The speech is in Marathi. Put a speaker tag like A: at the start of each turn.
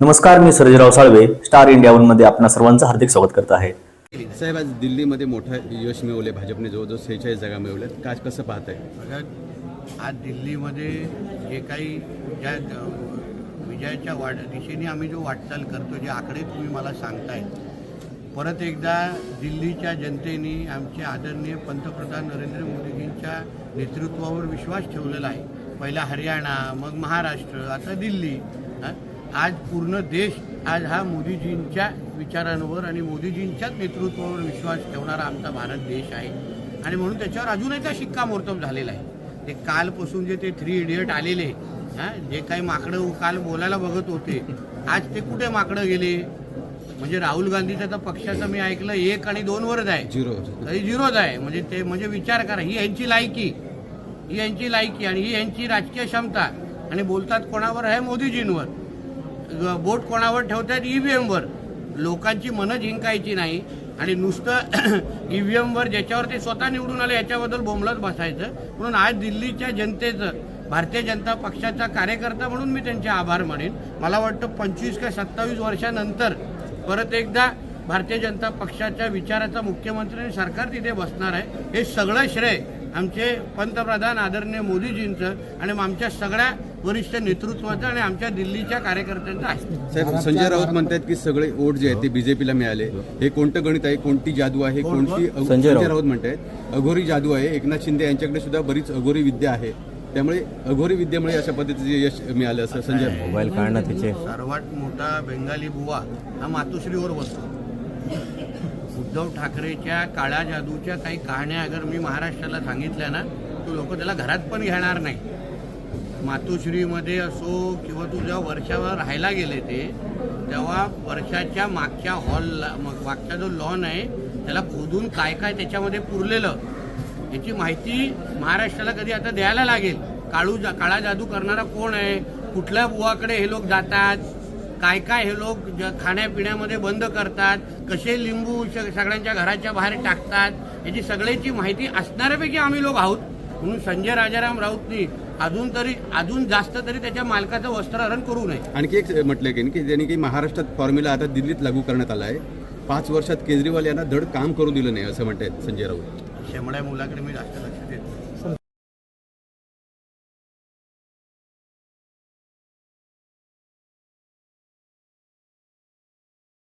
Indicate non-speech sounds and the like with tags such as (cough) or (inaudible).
A: नमस्कार मी सर्जेराव साळवे स्टार इंडिया वनमध्ये आपणा सर्वांचं हार्दिक स्वागत करत आहे.
B: साहेब आज दिल्लीमध्ये मोठं यश मिळवले भाजपने जवळजवळ सेहेचाळीस जागा मिळवल्यात. काय कसं पाहत आहे
C: बघा आज दिल्लीमध्ये जे काही ज्या विजयाच्या वाट दिशेने आम्ही जो वाटचाल करतो जे आकडे तुम्ही मला सांगताय परत एकदा दिल्लीच्या जनतेने आमचे आदरणीय पंतप्रधान नरेंद्र मोदीजींच्या नेतृत्वावर विश्वास ठेवलेला आहे. पहिला हरियाणा मग महाराष्ट्र आता दिल्ली हा? आज पूर्ण देश आज हा मोदीजींच्या विचारांवर आणि मोदीजींच्याच नेतृत्वावर विश्वास ठेवणारा आमचा भारत देश आहे. आणि म्हणून त्याच्यावर अजूनही त्या शिक्कामोर्तब झालेला आहे. ते कालपासून जे ते थ्री इडियट आलेले हा जे काही माकडं काल बोलायला बघत होते आज ते कुठे माकडं गेले? म्हणजे राहुल गांधीच्या तर पक्षाचं मी ऐकलं एक आणि दोन वरच आहे.
B: झिरो.
C: तरी झिरोच आहे. म्हणजे ते म्हणजे विचार करा ही यांची लायकी ही यांची लायकी आणि ही यांची राजकीय क्षमता. आणि बोलतात कोणावर? आहे मोदीजींवर. बोट कोणावर ठेवतात ईव्हीएमवर लोकांची मनं जिंकायची नाही. आणि नुसतं (clears throat) ईव्हीएमवर ज्याच्यावर ते स्वतः निवडून आले याच्याबद्दल बोंबलत बसायचं. म्हणून आज दिल्लीच्या जनतेचं भारतीय जनता पक्षाचा कार्यकर्ता म्हणून मी त्यांचे आभार मानेन. मला वाटतं पंचवीस का सत्तावीस वर्षानंतर परत एकदा भारतीय जनता पक्षाच्या विचाराचा मुख्यमंत्री आणि सरकार तिथे बसणार आहे. हे सगळं श्रेय आमचे पंतप्रधान आदरणीय मोदीजींचं आणि आमच्या सगळ्या वरिष्ठ नेतृत्वाचं आणि आमच्या दिल्लीच्या कार्यकर्त्यांचं आहे.
B: साहेब संजय राऊत म्हणतात की सगळे वोट जे आहेत ते बीजेपीला मिळाले. हे कोणतं गणित आहे? कोणती जादू आहे?
C: कोण-
B: कोणती
A: संजय राऊत.
B: म्हणतायत. अघोरी जादू आहे. एकनाथ शिंदे यांच्याकडे सुद्धा बरीच अघोरी विद्या आहे. त्यामुळे अघोरी विद्येमुळे अशा पद्धतीचे यश मिळालं असं संजय
A: मोबाईल काढणं तिचे.
C: सर्वात मोठा बेंगाली बुवा हा मातोश्रीवर बसतो. उद्धव ठाकरेच्या काळ्या जादूच्या काही कहाण्या अगर मी महाराष्ट्राला सांगितल्या ना तो लोक त्याला घरात पण घेणार नाही. मातोश्रीमध्ये असो किंवा तू जेव्हा वर्षावर राहायला गेले ते तेव्हा वर्षाच्या मागच्या हॉलला मागचा जो लॉन आहे त्याला खोदून काय काय त्याच्यामध्ये पुरलेलं याची माहिती महाराष्ट्राला कधी आता द्यायला लागेल. काळू जा काळा जादू करणारा कोण आहे? कुठल्या बुवाकडे हे लोक जातात? काय काय हे लोक खाण्यापिण्यामध्ये बंद करतात? कसे लिंबू सगळ्यांच्या घराच्या बाहेर टाकतात? याची सगळ्याची माहिती असणाऱ्यापैकी आम्ही लोक आहोत. म्हणून संजय राजाराम राऊतनी अजून तरी अजून जास्त तरी त्याच्या मालकाचं वस्त्रहरण करू नये
B: आणखी एक म्हटलं की की त्यांनी की महाराष्ट्रात फॉर्म्युला आता दिल्लीत लागू करण्यात आला आहे पाच वर्षात केजरीवाल यांना धड काम करू दिलं नाही असं म्हणतायत संजय राऊत
C: शेमड्या मुलाकडे मी जास्त लक्ष देत.